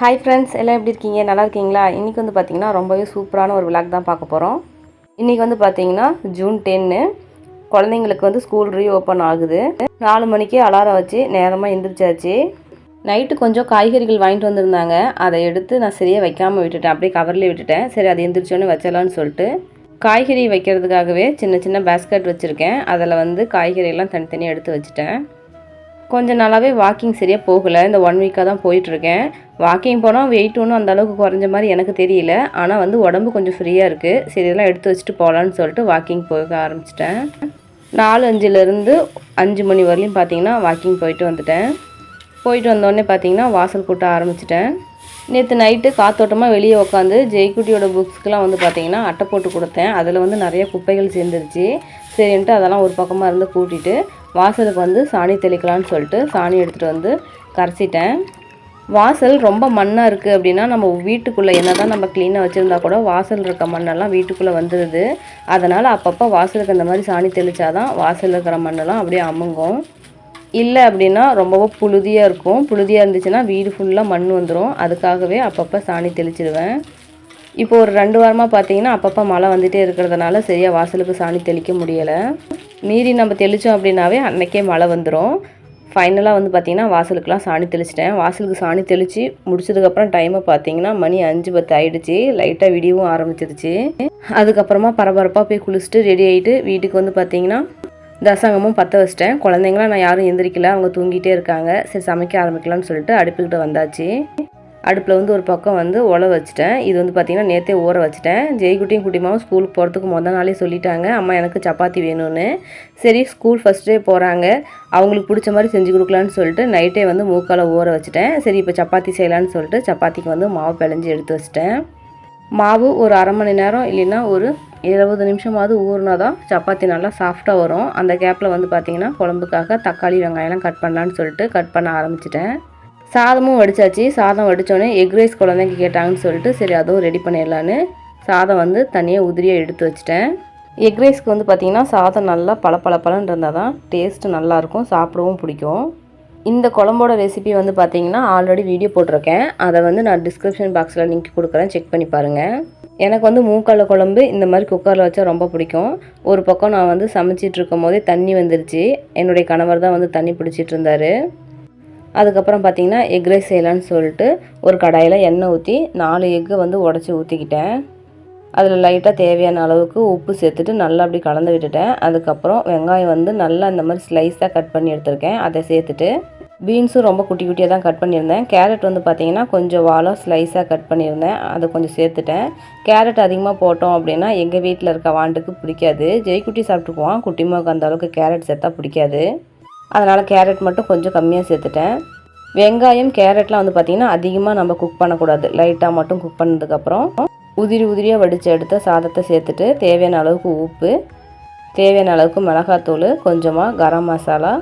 Hi friends எல்லாம் எப்படி இருக்கீங்க? நல்லா இருக்கீங்களா? இன்றைக்கி வந்து பார்த்திங்கன்னா ரொம்பவே சூப்பரான ஒரு விளாக் தான் பார்க்க போகிறோம் இன்றைக்கி வந்து பார்த்திங்கன்னா ஜூன் டென்னு குழந்தைங்களுக்கு வந்து ஸ்கூல் ரீ ஓப்பன் ஆகுது. நாலு மணிக்கு அலாரம் வச்சு நேரமாக எந்திரிச்சாச்சு. நைட்டு கொஞ்சம் காய்கறிகள் வாங்கிட்டு வந்திருந்தாங்க. அதை எடுத்து நான் சரியாக வைக்காமல் விட்டுட்டேன். அப்படியே கவர்லேயே விட்டுட்டேன். சரி அதை எந்திரிச்சோன்னே வச்சிடலான்னு சொல்லிட்டு காய்கறி வைக்கிறதுக்காகவே சின்ன சின்ன பேஸ்கெட் வச்சுருக்கேன். அதில் வந்து காய்கறியெல்லாம் தனித்தனியாக எடுத்து வச்சுட்டேன். கொஞ்சம் நாளாகவே வாக்கிங் சரியாக போகலை. இந்த ஒன் வீக்காக தான் போயிட்டுருக்கேன். வாக்கிங் போனால் வெயிட் ஒன்றும் அந்த அளவுக்கு குறைஞ்ச மாதிரி எனக்கு தெரியல. ஆனால் வந்து உடம்பு கொஞ்சம் ஃப்ரீயாக இருக்குது சரி இதெல்லாம் எடுத்து வச்சுட்டு போகலான்னு சொல்லிட்டு வாக்கிங் போக ஆரம்பிச்சிட்டேன். நாலு அஞ்சுலேருந்து அஞ்சு மணி வரலையும் பார்த்தீங்கன்னா வாக்கிங் போயிட்டு வந்துட்டேன். போயிட்டு வந்தோடனே பார்த்தீங்கன்னா வாசல் கூட்ட ஆரம்பிச்சிட்டேன். நேற்று நைட்டு காத்தோட்டமாக வெளியே உட்காந்து ஜெய்குட்டியோட புக்ஸ்க்கெலாம் வந்து பார்த்தீங்கன்னா அட்டை போட்டு கொடுத்தேன். அதில் வந்து நிறைய குப்பைகள் சேர்ந்துருச்சு. சரின்ட்டு அதெல்லாம் ஒரு பக்கமாக இருந்து கூட்டிகிட்டு வாசலுக்கு வந்து சாணி தெளிக்கலான்னு சொல்லிட்டு சாணி எடுத்துகிட்டு வந்து கரைச்சிட்டேன். வாசல் ரொம்ப மண்ணாக இருக்குது அப்படின்னா நம்ம வீட்டுக்குள்ளே என்ன தான் நம்ம க்ளீனாக வச்சுருந்தா கூட வாசல் இருக்க மண்ணெல்லாம் வீட்டுக்குள்ளே வந்துடுது அதனால் அப்பப்போ வாசலுக்கு இந்த மாதிரி சாணி தெளித்தாதான் வாசலில் இருக்கிற மண்ணெல்லாம் அப்படியே அமுங்கும். இல்லை அப்படின்னா ரொம்பவும் புழுதியாக இருக்கும். புழுதியாக இருந்துச்சுன்னா வீடு ஃபுல்லாக மண் வந்துடும் அதுக்காகவே அப்பப்போ சாணி தெளிச்சிடுவேன் இப்போ ஒரு ரெண்டு வாரமாக பார்த்தீங்கன்னா அப்பப்போ மழை வந்துகிட்டே இருக்கிறதுனால சரியாக வாசலுக்கு சாணி தெளிக்க முடியலை. மீறி நம்ம தெளித்தோம் அப்படின்னாவே அன்றைக்கே மழை வந்துடும் ஃபைனலாக வந்து பார்த்திங்கன்னா வாசலுக்குலாம் சாணி தெளிச்சிட்டேன். வாசலுக்கு சாணி தெளித்து முடிச்சதுக்கப்புறம் டைமை பார்த்தீங்கன்னா மணி அஞ்சு பத்து ஆகிடுச்சி லைட்டாக விடியவும் ஆரம்பிச்சிருச்சு. அதுக்கப்புறமா பரபரப்பாக போய் குளிச்சுட்டு ரெடி ஆகிட்டு வீட்டுக்கு வந்து பார்த்தீங்கன்னா தசங்கமும் பற்ற வச்சிட்டேன். குழந்தைங்களாம் நான் யாரும் எந்திரிக்கல. அவங்க தூங்கிட்டே இருக்காங்க. சரி சமைக்க ஆரம்பிக்கலாம்னு சொல்லிட்டு அடுப்புக்கிட்ட வந்தாச்சு. அடுப்பில் வந்து ஒரு பக்கம் வந்து உல வச்சுட்டேன். இது வந்து பார்த்திங்கன்னா நேற்றே ஊற வச்சுட்டேன். ஜெய்குட்டியும் குட்டிமாவும் ஸ்கூலுக்கு போகிறதுக்கு மொதல் நாளே சொல்லிட்டாங்க. அம்மா எனக்கு சப்பாத்தி வேணும்னு. சரி ஸ்கூல் ஃபஸ்ட் டே போகிறாங்க அவங்களுக்கு பிடிச்ச மாதிரி செஞ்சு கொடுக்கலான்னு சொல்லிட்டு நைட்டே வந்து மூக்கால் ஊற வச்சுட்டேன். சரி இப்போ சப்பாத்தி செய்யலான்னு சொல்லிட்டு சப்பாத்திக்கு வந்து மாவு பிழைஞ்சி எடுத்து வச்சிட்டேன். மாவு ஒரு அரை மணி நேரம் இல்லைன்னா ஒரு இருபது நிமிஷமாவது ஊறினா தான் சப்பாத்தி நல்லா சாஃப்டாக வரும். அந்த கேப்பில் வந்து பார்த்திங்கன்னா குழம்புக்காக தக்காளி வெங்காயம்லாம் கட் பண்ணலான்னு சொல்லிட்டு கட் பண்ண ஆரம்பிச்சிட்டேன். சாதமும் வடித்தாச்சு சாதம் வடித்தோடனே எக் ரைஸ் குழந்தைங்க கேட்டாங்கன்னு சொல்லிட்டு சரி அதுவும் ரெடி பண்ணிடலான்னு சாதம் வந்து தனியாக உதிரியாக எடுத்து வச்சிட்டேன். எக் ரைஸ்க்கு வந்து பார்த்திங்கன்னா சாதம் நல்லா பளபளபளன்னு இருந்தால் தான் டேஸ்ட்டு நல்லாயிருக்கும் சாப்பிடவும் பிடிக்கும். இந்த குழம்போட ரெசிபி வந்து பார்த்திங்கன்னா ஆல்ரெடி வீடியோ போட்டிருக்கேன். அதை வந்து நான் டிஸ்கிரிப்ஷன் பாக்ஸில் லிங்க் கொடுக்குறேன் செக் பண்ணி பாருங்கள் எனக்கு வந்து மூக்கால குழம்பு இந்த மாதிரி குக்கரில் வச்சா ரொம்ப பிடிக்கும். ஒரு பக்கம் நான் வந்து சமைச்சிட்டு இருக்கும் போதே தண்ணி வந்துருச்சு. என்னுடைய கணவர் தான் வந்து தண்ணி பிடிச்சிட்டு இருந்தார். அதுக்கப்புறம் பார்த்திங்கன்னா எக் ரைஸ் செய்யலான்னு சொல்லிட்டு ஒரு கடாயில் எண்ணெய் ஊற்றி நாலு எக்கு வந்து உடச்சி ஊற்றிக்கிட்டேன். அதில் லைட்டாக தேவையான அளவுக்கு உப்பு சேர்த்துட்டு நல்லா அப்படி கலந்து விட்டுட்டேன். அதுக்கப்புறம் வெங்காயம் வந்து நல்லா இந்த மாதிரி ஸ்லைஸாக கட் பண்ணி எடுத்திருக்கேன். அதை சேர்த்துட்டு பீன்ஸும் ரொம்ப குட்டி குட்டியாக தான் கட் பண்ணியிருந்தேன். கேரட் வந்து பார்த்திங்கன்னா கொஞ்சம் வாழை ஸ்லைஸாக கட் பண்ணியிருந்தேன். அதை கொஞ்சம் சேர்த்துட்டேன். கேரட் அதிகமாக போட்டோம் அப்படின்னா எங்கள் வீட்டில் இருக்க வாண்டுக்கு பிடிக்காது. ஜெய்குட்டி சாப்பிட்டுக்குவான். குட்டிமாவுக்கு அந்த அளவுக்கு கேரட் சேர்த்தா பிடிக்காது. அதனால் கேரட் மட்டும் கொஞ்சம் கம்மியாக சேர்த்துட்டேன். வெங்காயம் கேரட்லாம் வந்து பார்த்திங்கன்னா அதிகமாக நம்ம குக் பண்ணக்கூடாது. லைட்டாக மட்டும் குக் பண்ணதுக்கப்புறம் உதிரி உதிரியாக வடித்து எடுத்த சாதத்தை சேர்த்துட்டு தேவையான அளவுக்கு உப்பு தேவையான அளவுக்கு மிளகாத்தூள் கொஞ்சமாக கரம் மசாலா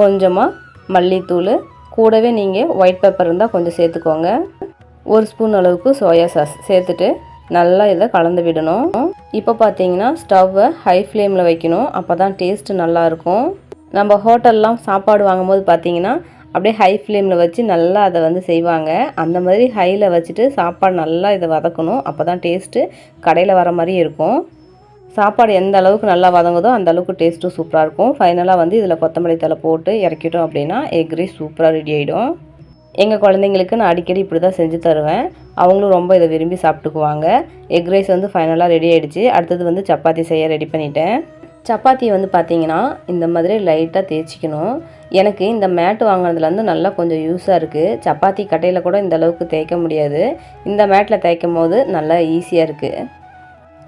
கொஞ்சமாக மல்லித்தூள் கூடவே நீங்கள் ஒயிட் பெப்பர் இருந்தால் கொஞ்சம் சேர்த்துக்கோங்க. ஒரு ஸ்பூன் அளவுக்கு சோயா சாஸ் சேர்த்துட்டு நல்லா இதை கலந்து விடணும். இப்போ பார்த்தீங்கன்னா ஸ்டவ்வை ஹை ஃப்ளேமில் வைக்கணும். அப்போ தான் டேஸ்ட்டு நல்லாயிருக்கும் நம்ம ஹோட்டல்லாம் சாப்பாடு வாங்கும்போது பார்த்தீங்கன்னா அப்படியே ஹை ஃப்ளேமில் வச்சு நல்லா அதை வந்து செய்வாங்க. அந்த மாதிரி ஹையில் வச்சுட்டு சாப்பாடு நல்லா இதை வதக்கணும். அப்போ தான் டேஸ்ட்டு கடையில் வர மாதிரி இருக்கும். சாப்பாடு எந்த அளவுக்கு நல்லா வதங்குதோ அந்த அளவுக்கு டேஸ்ட்டும் சூப்பராக இருக்கும். ஃபைனலாக வந்து இதில் கொத்தமல்லி தலை போட்டு இறக்கிட்டோம் அப்படின்னா எக் ரைஸ் சூப்பராக ரெடி ஆகிடும் எங்கள் குழந்தைங்களுக்கு நான் அடிக்கடி இப்படி தான் செஞ்சு தருவேன். அவங்களும் ரொம்ப இதை விரும்பி சாப்பிட்டுக்குவாங்க. எக் ரைஸ் வந்து ஃபைனலாக ரெடி ஆகிடுச்சு அடுத்தது வந்து சப்பாத்தி செய்ய ரெடி பண்ணிட்டேன். சப்பாத்தி வந்து பார்த்தீங்கன்னா இந்த மாதிரி லைட்டாக தேய்ச்சிக்கணும். எனக்கு இந்த மேட்டு வாங்கினதுலேருந்து நல்லா கொஞ்சம் யூஸாக இருக்குது சப்பாத்தி கட்டையில் கூட இந்த அளவுக்கு தேய்க்க முடியாது. இந்த மேட்டில் தேய்க்கும் போது நல்லா ஈஸியாக இருக்குது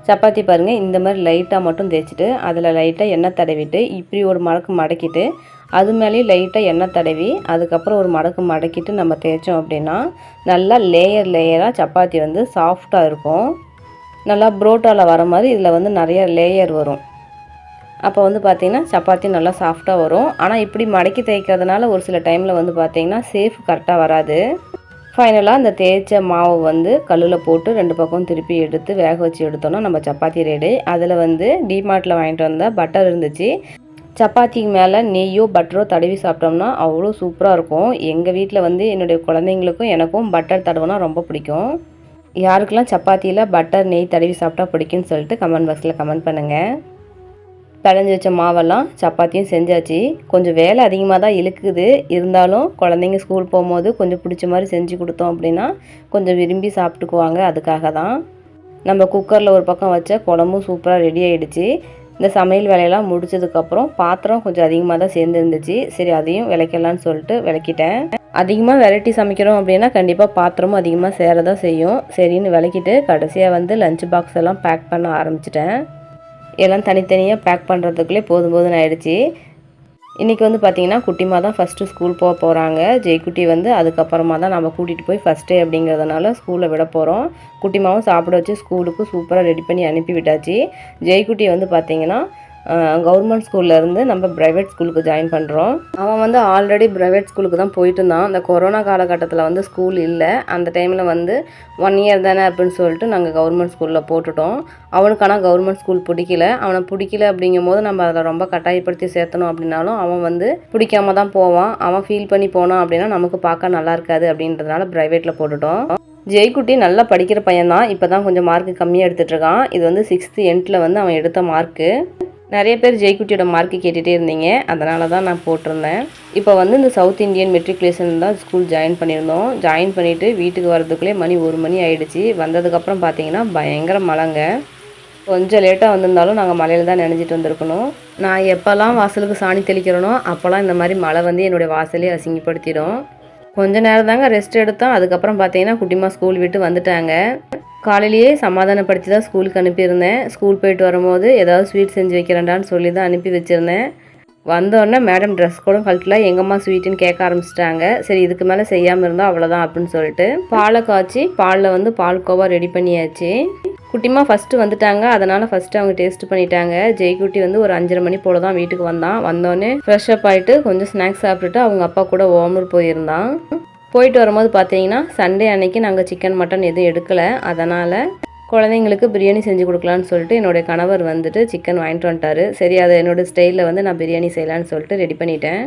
சப்பாத்தி பாருங்கள் இந்த மாதிரி லைட்டாக மட்டும் தேய்ச்சிட்டு அதில் லைட்டாக எண்ணெய் தடவிட்டு இப்படி ஒரு மடக்கு மடக்கிட்டு அது மேலேயும் லைட்டாக எண்ணெய் தடவி அதுக்கப்புறம் ஒரு மடக்கு மடக்கிட்டு நம்ம தேய்ச்சோம் அப்படின்னா நல்லா லேயர் லேயராக சப்பாத்தி வந்து சாஃப்டாக இருக்கும். நல்லா புரோட்டாவில் வர மாதிரி இதில் வந்து நிறைய லேயர் வரும். அப்போ வந்து பார்த்திங்கன்னா சப்பாத்தி நல்லா சாஃப்டாக வரும். ஆனால் இப்படி மடக்கி தேய்க்கிறதுனால ஒரு சில டைமில் வந்து பார்த்திங்கன்னா சேஃப் கரெக்டாக வராது. ஃபைனலாக அந்த தேய்ச்ச மாவை வந்து கல்லில் போட்டு ரெண்டு பக்கம் திருப்பி எடுத்து வேக வச்சு எடுத்தோன்னா நம்ம சப்பாத்தி ரெடி அதில் வந்து டிமார்ட்டில் வாங்கிட்டு வந்தால் பட்டர் இருந்துச்சு. சப்பாத்திக்கு மேலே நெய்யோ பட்டரோ தடவி சாப்பிட்டோம்னா அவ்வளோ சூப்பராக இருக்கும். எங்கள் வீட்டில் வந்து என்னுடைய குழந்தைங்களுக்கும் எனக்கும் பட்டர் தடவைனா ரொம்ப பிடிக்கும். யாருக்கெல்லாம் சப்பாத்தியில் பட்டர் நெய் தடவி சாப்பிட்டா பிடிக்கும்னு சொல்லிட்டு கமெண்ட் பாக்ஸில் கமெண்ட் பண்ணுங்கள் பிணைஞ்சி வச்ச மாவெல்லாம் சப்பாத்தியும் செஞ்சாச்சு. கொஞ்சம் வேலை அதிகமாக தான் இழுக்குது. இருந்தாலும் குழந்தைங்க ஸ்கூல் போகும்போது கொஞ்சம் பிடிச்ச மாதிரி செஞ்சு கொடுத்தோம் அப்படின்னா கொஞ்சம் விரும்பி சாப்பிட்டுக்குவாங்க. அதுக்காக தான். நம்ம குக்கரில் ஒரு பக்கம் வச்ச குழம்பும் சூப்பராக ரெடி ஆகிடுச்சு இந்த சமையல் வேலையெல்லாம் முடிச்சதுக்கப்புறம் பாத்திரம் கொஞ்சம் அதிகமாக தான் சேர்ந்துருந்துச்சு. சரி அதையும் விளக்கலான்னு சொல்லிட்டு விளக்கிட்டேன். அதிகமாக வெரைட்டி சமைக்கிறோம் அப்படின்னா கண்டிப்பாக பாத்திரமும் அதிகமாக சேர தான் செய்யும். சரின்னு விளக்கிட்டு கடைசியாக வந்து லஞ்ச் பாக்ஸ் எல்லாம் பேக் பண்ண ஆரம்பிச்சிட்டேன். எல்லாம் தனித்தனியாக பேக் பண்ணுறதுக்குள்ளே போதும் போதும் ஆயிடுச்சு. இன்றைக்கி வந்து பார்த்திங்கன்னா குட்டிமா தான் ஃபஸ்ட்டு ஸ்கூல் போக போகிறாங்க ஜெய்குட்டி வந்து அதுக்கப்புறமா தான் நம்ம கூட்டிகிட்டு போய் ஃபஸ்ட்டு அப்படிங்கிறதுனால ஸ்கூலில் விட போகிறோம் குட்டிமாவும் சாப்பிட வச்சு ஸ்கூலுக்கு சூப்பராக ரெடி பண்ணி அனுப்பி விட்டாச்சு. ஜெய்குட்டி வந்து பார்த்திங்கன்னா கவர்மெண்ட் ஸ்கூல்லேருந்து நம்ம ப்ரைவேட் ஸ்கூலுக்கு ஜாயின் பண்ணுறோம் அவன் வந்து ஆல்ரெடி ப்ரைவேட் ஸ்கூலுக்கு தான் போயிட்டு இருந்தான். அந்த கொரோனா காலகட்டத்தில் வந்து ஸ்கூல் இல்லை. அந்த டைமில் வந்து ஒன் இயர் தானே அப்படின்னு சொல்லிட்டு நாங்கள் கவர்மெண்ட் ஸ்கூலில் போட்டுட்டோம். அவனுக்கு ஆனால் கவர்மெண்ட் ஸ்கூல் பிடிக்கல. அவனை பிடிக்கல அப்படிங்கும் போது நம்ம அதில் ரொம்ப கட்டாயப்படுத்தி சேர்த்தணும் அப்படின்னாலும் அவன் வந்து பிடிக்காம தான் போவான். அவன் ஃபீல் பண்ணி போனான் அப்படின்னா நமக்கு பார்க்க நல்லா இருக்காது அப்படின்றதுனால ப்ரைவேட்டில் போட்டுட்டோம். ஜெய்குட்டி நல்லா படிக்கிற பையன் தான் இப்போ தான் கொஞ்சம் மார்க் கம்மியாக எடுத்துகிட்ருக்கான் இது வந்து சிக்ஸ்த்து எண்ட்டில் வந்து அவன் எடுத்த மார்க்கு நிறைய பேர் ஜெய்குட்டியோட மார்க்கு கேட்டுகிட்டே இருந்தீங்க. அதனால தான் நான் போட்டிருந்தேன். இப்போ வந்து இந்த சவுத் இந்தியன் மெட்ரிகுலேஷன் தான் ஸ்கூல் ஜாயின் பண்ணியிருந்தோம். ஜாயின் பண்ணிவிட்டு வீட்டுக்கு வரதுக்குள்ளே மணி ஒரு மணி ஆகிடுச்சு வந்ததுக்கப்புறம் பார்த்தீங்கன்னா பயங்கர மழைங்க. கொஞ்சம் லேட்டாக வந்திருந்தாலும் நாங்கள் மலையில் தான் நினைஞ்சிட்டு வந்திருக்கணும். நான் எப்போல்லாம் வாசலுக்கு சாணி தெளிக்கிறேனோ அப்போல்லாம் இந்த மாதிரி மழை வந்து என்னுடைய வாசலே அசிங்கப்படுத்திடும். கொஞ்ச நேரம் தாங்க ரெஸ்ட் எடுத்தோம். அதுக்கப்புறம் பார்த்தீங்கன்னா குட்டிமா ஸ்கூல் விட்டு வந்துட்டாங்க. காலையிலேயே சமாதானப்படுத்தி தான் ஸ்கூலுக்கு அனுப்பியிருந்தேன். ஸ்கூல் போயிட்டு வரும்போது ஏதாவது ஸ்வீட் செஞ்சு வைக்கிறேன்டான்னு சொல்லி தான் அனுப்பி வச்சுருந்தேன். வந்தோடனே மேடம் ட்ரெஸ் கூட கழட்டில் எங்கம்மா ஸ்வீட்டுன்னு கேட்க ஆரம்பிச்சிட்டாங்க. சரி இதுக்கு மேலே செய்யாமல் இருந்தால் அவ்வளோதான் அப்படின்னு சொல்லிட்டு பாலை காய்ச்சி பாலில் வந்து பால்கோவா ரெடி பண்ணியாச்சு. குட்டிமா ஃபஸ்ட்டு வந்துட்டாங்க. அதனால் ஃபஸ்ட்டு அவங்க டேஸ்ட் பண்ணிட்டாங்க. ஜெய்குட்டி வந்து ஒரு அஞ்சரை மணி போல தான் வீட்டுக்கு வந்தான். வந்தோடனே ஃப்ரெஷ் அப் ஆகிட்டு கொஞ்சம் ஸ்நாக்ஸ் சாப்பிட்டுட்டு அவங்க அப்பா கூட ஓமர் போயிருந்தான். போயிட்டு வரும்போது பார்த்தீங்கன்னா சண்டே அன்னைக்கு நாங்கள் சிக்கன் மட்டன் எதுவும் எடுக்கலை. அதனால் குழந்தைங்களுக்கு பிரியாணி செஞ்சு கொடுக்கலான்னு சொல்லிட்டு என்னுடைய கணவர் வந்துட்டு சிக்கன் வாங்கிட்டு வந்துட்டாரு. சரி அதை என்னோடய ஸ்டைலில் வந்து நான் பிரியாணி செய்யலான்னு சொல்லிட்டு ரெடி பண்ணிட்டேன்.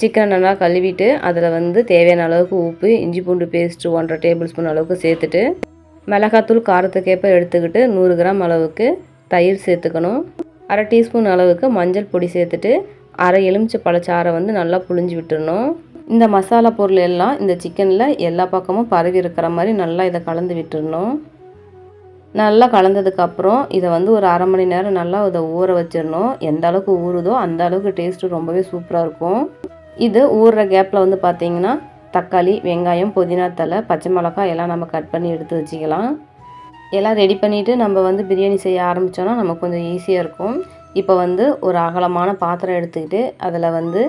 சிக்கன் நல்லா கழுவிட்டு அதில் வந்து தேவையான அளவுக்கு உப்பு இஞ்சி பூண்டு பேஸ்ட்டு ஒன்றரை டேபிள் ஸ்பூன் அளவுக்கு சேர்த்துட்டு மிளகாத்தூள் காரத்துக்கேற்ப எடுத்துக்கிட்டு நூறு கிராம் அளவுக்கு தயிர் சேர்த்துக்கணும். அரை டீஸ்பூன் அளவுக்கு மஞ்சள் பொடி சேர்த்துட்டு அரை எலுமிச்சை பழச்சாரை வந்து நல்லா புழிஞ்சு விட்டுடணும் இந்த மசாலா பொருள் எல்லாம் இந்த சிக்கனில் எல்லா பக்கமும் பரவி இருக்கிற மாதிரி நல்லா இதை கலந்து விட்டுடணும் நல்லா கலந்ததுக்கப்புறம் இதை வந்து ஒரு அரை மணி நேரம் நல்லா இதை ஊற வச்சிடணும். எந்த அளவுக்கு ஊறுதோ அந்த அளவுக்கு டேஸ்ட்டு ரொம்பவே சூப்பராக இருக்கும். இது ஊறுற கேப்பில் வந்து பார்த்திங்கன்னா தக்காளி வெங்காயம் புதினா தலை பச்சை மிளகாய் எல்லாம் நம்ம கட் பண்ணி எடுத்து வச்சுக்கலாம். எல்லாம் ரெடி பண்ணிவிட்டு நம்ம வந்து பிரியாணி செய்ய ஆரம்பித்தோன்னா நமக்கு கொஞ்சம் ஈஸியாக இருக்கும். இப்போ வந்து ஒரு அகலமான பாத்திரம் எடுத்துக்கிட்டு அதில் வந்து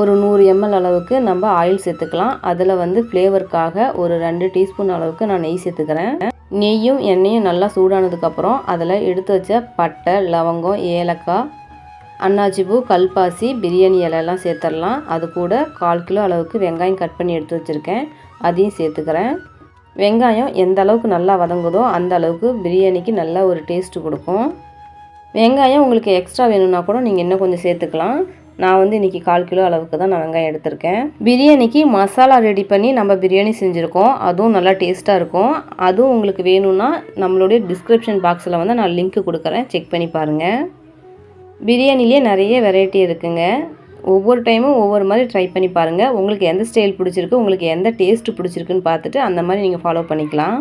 ஒரு நூறு எம்எல் அளவுக்கு நம்ம ஆயில் சேர்த்துக்கலாம். அதில் வந்து ஃப்ளேவருக்காக ஒரு ரெண்டு டீஸ்பூன் அளவுக்கு நான் நெய் சேர்த்துக்கிறேன். நெய்யும் எண்ணெயும் நல்லா சூடானதுக்கப்புறம் அதில் எடுத்து வச்ச பட்டை லவங்கம் ஏலக்காய் அன்னாச்சிப்பூ கல்பாசி பிரியாணி இலையெல்லாம் சேர்த்துடலாம். அது கூட கால் கிலோ அளவுக்கு வெங்காயம் கட் பண்ணி எடுத்து வச்சுருக்கேன். அதையும் சேர்த்துக்கிறேன். வெங்காயம் எந்த அளவுக்கு நல்லா வதங்குதோ அந்த அளவுக்கு பிரியாணிக்கு நல்ல ஒரு டேஸ்ட்டு கொடுக்கும். வெங்காயம் உங்களுக்கு எக்ஸ்ட்ரா வேணும்னா கூட நீங்கள் இன்னும் கொஞ்சம் சேர்த்துக்கலாம். நான் வந்து இன்றைக்கி கால் கிலோ அளவுக்கு தான் நான் வெங்காயம் எடுத்திருக்கேன். பிரியாணிக்கு மசாலா ரெடி பண்ணி நம்ம பிரியாணி செஞ்சுருக்கோம். அதுவும் நல்லா டேஸ்ட்டாக இருக்கும். அதுவும் உங்களுக்கு வேணும்னா நம்மளுடைய டிஸ்கிரிப்ஷன் பாக்ஸில் வந்து நான் லிங்க் கொடுக்குறேன். செக் பண்ணி பாருங்கள் பிரியாணிலே நிறைய வெரைட்டி இருக்குங்க. ஒவ்வொரு டைமும் ஒவ்வொரு மாதிரி ட்ரை பண்ணி பாருங்கள் உங்களுக்கு எந்த ஸ்டைல் பிடிச்சிருக்கு உங்களுக்கு எந்த டேஸ்ட்டு பிடிச்சிருக்குன்னு பார்த்துட்டு அந்த மாதிரி நீங்கள் ஃபாலோ பண்ணிக்கலாம்.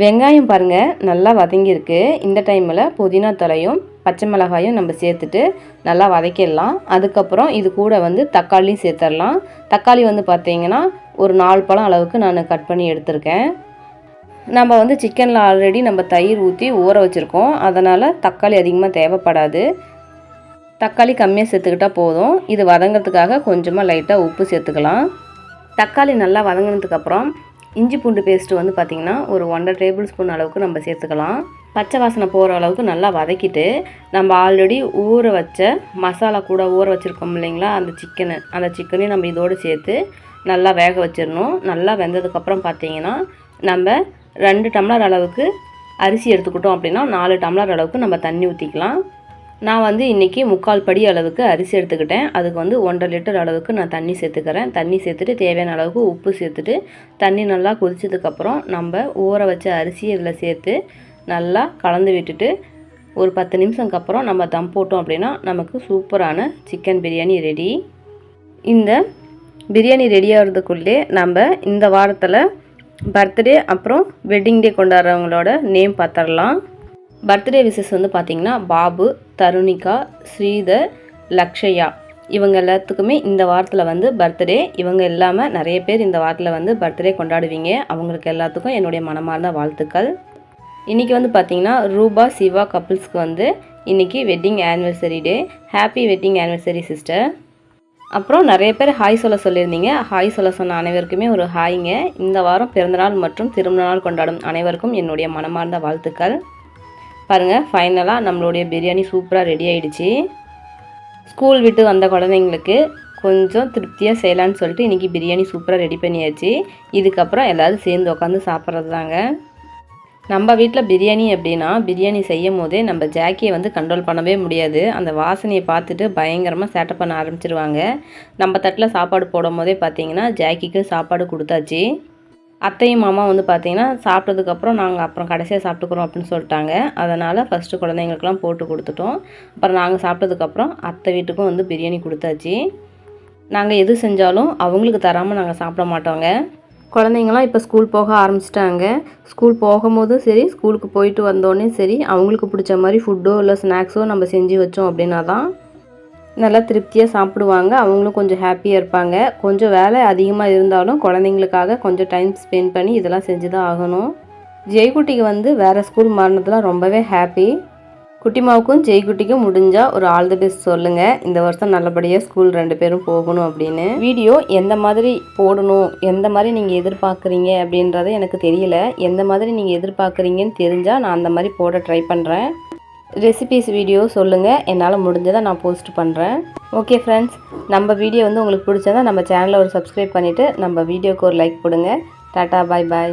வெங்காயம் பாருங்கள் நல்லா வதங்கியிருக்கு. இந்த டைமில் புதினா தலையும் பச்சை மிளகாயும் நம்ம சேர்த்துட்டு நல்லா வதக்கிடலாம். அதுக்கப்புறம் இது கூட வந்து தக்காளியும் சேர்த்துடலாம். தக்காளி வந்து பார்த்திங்கன்னா ஒரு நாலு பழம் அளவுக்கு நான் கட் பண்ணி எடுத்திருக்கேன். நம்ம வந்து சிக்கனில் ஆல்ரெடி நம்ம தயிர் ஊற்றி ஊற வச்சுருக்கோம். அதனால் தக்காளி அதிகமாக தேவைப்படாது. தக்காளி கம்மியாக சேர்த்துக்கிட்டால் போதும். இது வதங்கிறதுக்காக கொஞ்சமாக லைட்டாக உப்பு சேர்த்துக்கலாம். தக்காளி நல்லா வதங்கினதுக்கப்புறம் இஞ்சி பூண்டு பேஸ்ட்டு வந்து பார்த்திங்கன்னா ஒரு ஒன்றரை டேபிள் ஸ்பூன் அளவுக்கு நம்ம சேர்த்துக்கலாம். பச்சை வாசனை போகிற அளவுக்கு நல்லா வதக்கிட்டு நம்ம ஆல்ரெடி ஊற வச்ச மசாலா கூட ஊற வச்சுருக்கோம் இல்லைங்களா? அந்த சிக்கனு அந்த சிக்கனையும் நம்ம இதோடு சேர்த்து நல்லா வேக வச்சிடணும். நல்லா வெந்ததுக்கப்புறம் பார்த்தீங்கன்னா நம்ம ரெண்டு டம்ளர் அளவுக்கு அரிசி எடுத்துக்கிட்டோம் அப்படின்னா நாலு டம்ளர் அளவுக்கு நம்ம தண்ணி ஊற்றிக்கலாம் நான் வந்து இன்றைக்கி முக்கால் படி அளவுக்கு அரிசி எடுத்துக்கிட்டேன். அதுக்கு வந்து ஒன்றரை லிட்டர் அளவுக்கு நான் தண்ணி சேர்த்துக்கிறேன். தண்ணி சேர்த்துட்டு தேவையான அளவுக்கு உப்பு சேர்த்துட்டு தண்ணி நல்லா கொதிச்சதுக்கப்புறம் நம்ம ஊற வச்ச அரிசி இதில் சேர்த்து நல்லா கலந்து விட்டுட்டு ஒரு பத்து நிமிஷம்க்கு அப்புறம் நம்ம தம் போட்டோம் அப்படின்னா நமக்கு சூப்பரான சிக்கன் பிரியாணி ரெடி. இந்த பிரியாணி ரெடி ஆகிறதுக்குள்ளே நம்ம இந்த வாரத்தில் பர்த்டே அப்புறம் வெட்டிங் டே கொண்டாடுறவங்களோட நேம் பார்த்துடலாம். பர்த்டே விசஸ் வந்து பார்த்திங்கன்னா பாபு தருணிகா ஸ்ரீதர் லக்ஷயா. இவங்க எல்லாத்துக்குமே இந்த வாரத்தில் வந்து பர்த்டே. இவங்க இல்லாமல் நிறைய பேர் இந்த வாரத்தில் வந்து பர்த்டே கொண்டாடுவீங்க. அவங்களுக்கு எல்லாத்துக்கும் என்னுடைய மனமார்ந்த வாழ்த்துக்கள். இன்றைக்கி வந்து பார்த்திங்கன்னா ரூபா சிவா கப்புள்ஸ்க்கு வந்து இன்றைக்கி wedding anniversary day happy wedding anniversary sister அப்புறம் நிறைய பேர் ஹாய் சொல்ல சொல்லியிருந்தீங்க. ஹாய் சொல்ல சொன்ன அனைவருக்குமே ஒரு ஹாய்ங்க இந்த வாரம் பிறந்தநாள் மற்றும் திருமண நாள் கொண்டாடும் அனைவருக்கும் என்னுடைய மனமார்ந்த வாழ்த்துக்கள். பாருங்கள் ஃபைனலாக நம்மளுடைய பிரியாணி சூப்பராக ரெடி ஆகிடுச்சு ஸ்கூல் விட்டு வந்த குழந்தைங்களுக்கு கொஞ்சம் திருப்தியாக செய்யலான்னு சொல்லிட்டு இன்றைக்கி பிரியாணி சூப்பராக ரெடி பண்ணியாச்சு. இதுக்கப்புறம் எல்லோரும் சேர்ந்து உட்காந்து சாப்பிட்றது தாங்க நம்ம வீட்டில் பிரியாணி அப்படின்னா பிரியாணி செய்யும் போதே நம்ம ஜாக்கியை வந்து கண்ட்ரோல் பண்ணவே முடியாது. அந்த வாசனையை பார்த்துட்டு பயங்கரமாக சேட்டை பண்ண ஆரம்பிச்சிருவாங்க. நம்ம தட்டில் சாப்பாடு போடும் போதே பார்த்தீங்கன்னா ஜாக்கிக்கும் சாப்பாடு கொடுத்தாச்சு. அத்தையும் மாமா வந்து பார்த்தீங்கன்னா சாப்பிட்டதுக்கப்புறம் நாங்கள் அப்புறம் கடைசியாக சாப்பிட்டுக்குறோம் அப்படின்னு சொல்லிட்டாங்க. அதனால் ஃபஸ்ட்டு குழந்தைங்களுக்குலாம் போட்டு கொடுத்துட்டோம். அப்புறம் நாங்கள் சாப்பிட்டதுக்கப்புறம் அத்தை வீட்டுக்கும் வந்து பிரியாணி கொடுத்தாச்சு. நாங்கள் எது செஞ்சாலும் அவங்களுக்கு தராமல் நாங்கள் சாப்பிட மாட்டோங்க. குழந்தைங்களாம் இப்போ ஸ்கூல் போக ஆரம்பிச்சிட்டாங்க. ஸ்கூல் போகும்போதும் சரி ஸ்கூலுக்கு போயிட்டு வந்தோடனே சரி அவங்களுக்கு பிடிச்ச மாதிரி ஃபுட்டோ இல்லை ஸ்நாக்ஸோ நம்ம செஞ்சு வச்சோம் அப்படின்னா தான் நல்லா திருப்தியாக சாப்பிடுவாங்க. அவங்களும் கொஞ்சம் ஹாப்பியாக இருப்பாங்க. கொஞ்சம் வேலை அதிகமாக இருந்தாலும் குழந்தைங்களுக்காக கொஞ்சம் டைம் ஸ்பெண்ட் பண்ணி இதெல்லாம் செஞ்சு தான் ஆகணும். ஜெய்குட்டிக்கு வந்து வேறு ஸ்கூல் மாறினதுலாம் ரொம்பவே ஹாப்பி குட்டிமாவுக்கும் ஜெய்குட்டிக்கும் முடிஞ்சால் ஒரு ஆல் தி பெஸ்ட் சொல்லுங்கள் இந்த வருஷம் நல்லபடியாக ஸ்கூல் ரெண்டு பேரும் போகணும் அப்படின்னு. வீடியோ எந்த மாதிரி போடணும் எந்த மாதிரி நீங்கள் எதிர்பார்க்குறீங்க அப்படின்றத எனக்கு தெரியல. எந்த மாதிரி நீங்கள் எதிர்பார்க்குறீங்கன்னு தெரிஞ்சால் நான் அந்த மாதிரி போட ட்ரை பண்ணுறேன் ரெசிபிஸ் வீடியோ சொல்லுங்கள் என்னால் முடிஞ்சதை நான் போஸ்ட் பண்ணுறேன் ஓகே ஃப்ரெண்ட்ஸ் நம்ம வீடியோ வந்து உங்களுக்கு பிடிச்சதா நம்ம சேனலை ஒரு சப்ஸ்கிரைப் பண்ணிவிட்டு நம்ம வீடியோக்கு ஒரு லைக் கொடுங்க டாட்டா பாய் பாய்